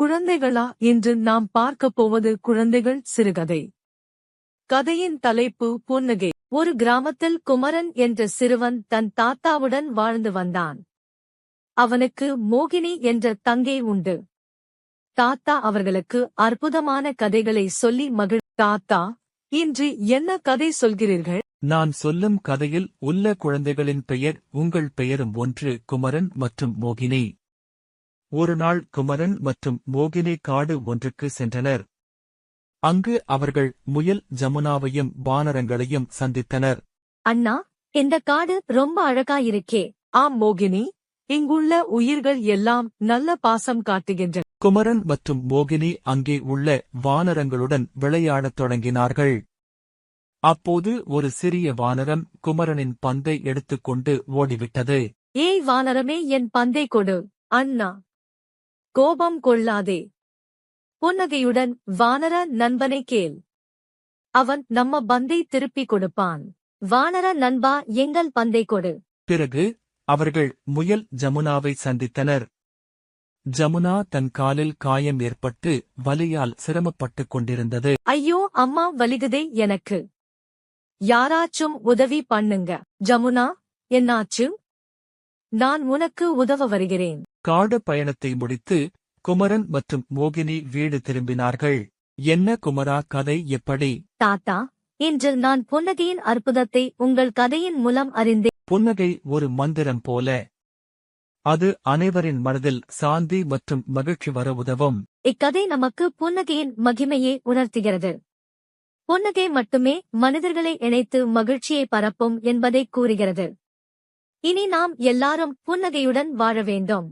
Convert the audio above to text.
குழந்தைகளா இன்று நாம் பார்க்கப் போவது குழந்தைகள் சிறுகதை. கதையின் தலைப்பு புன்னகை. ஒரு கிராமத்தில் குமரன் என்ற சிறுவன் தன் தாத்தாவுடன் வாழ்ந்து வந்தான். அவனுக்கு மோகினி என்ற தங்கை உண்டு. தாத்தா அவர்களுக்கு அற்புதமான கதைகளை சொல்லி மகிழ் தாத்தா இன்று என்ன கதை சொல்கிறீர்கள்? நான் சொல்லும் கதையில் உள்ள குழந்தைகளின் பெயர் உங்கள் பெயரும் ஒன்று குமரன் மற்றும் மோகினி. ஒரு நாள் குமரன் மற்றும் மோகினி காடு ஒன்றுக்கு சென்றனர். அங்கு அவர்கள் முயல் ஜமுனாவையும் வானரங்களையும் சந்தித்தனர். அண்ணா இந்த காடு ரொம்ப அழகா இருக்கே ஆம் மோகினி இங்குள்ள உயிர்கள் எல்லாம் நல்ல பாசம் காட்டுகின்றன. குமரன் மற்றும் மோகினி அங்கே உள்ள வானரங்களுடன் விளையாடத் தொடங்கினார்கள். அப்போது ஒரு சிறிய வானரம் குமரனின் பந்தை எடுத்துக்கொண்டு ஓடிவிட்டது. ஏய் வானரமே என் பந்தை கொடு. அண்ணா கோபம் கொள்ளாதே. புன்னகையுடன் வானர நண்பனை கேள். அவன் நம்ம பந்தை திருப்பிக் கொடுப்பான். வானர நண்பா எங்கள் பந்தை கொடு. பிறகு அவர்கள் முயல் ஜமுனாவை சந்தித்தனர். ஜமுனா தன் காலில் காயம் ஏற்பட்டு வலியால் சிரமப்பட்டுக் கொண்டிருந்தது. ஐயோ அம்மா வலிகுதே எனக்கு. யாராச்சும் உதவி பண்ணுங்க. ஜமுனா என்னாச்சு? நான் உனக்கு உதவ வருகிறேன். காடு பயணத்தை முடித்து குமரன் மற்றும் மோகினி வீடு திரும்பினார்கள். என்ன குமரா கதை எப்படி? தாத்தா இன்று நான் புன்னகையின் அற்புதத்தை உங்கள் கதையின் மூலம் அறிந்தேன். புன்னகை ஒரு மந்திரம் போல. அது அனைவரின் மனதில் சாந்தி மற்றும் மகிழ்ச்சி வர உதவும். இக்கதை நமக்கு புன்னகையின் மகிமையை உணர்த்துகிறது. புன்னகை மட்டுமே மனிதர்களை இணைத்து மகிழ்ச்சியை பரப்பும் என்பதை கூறுகிறது. இனி நாம் எல்லாரும் புன்னகையுடன் வாழ வேண்டும்.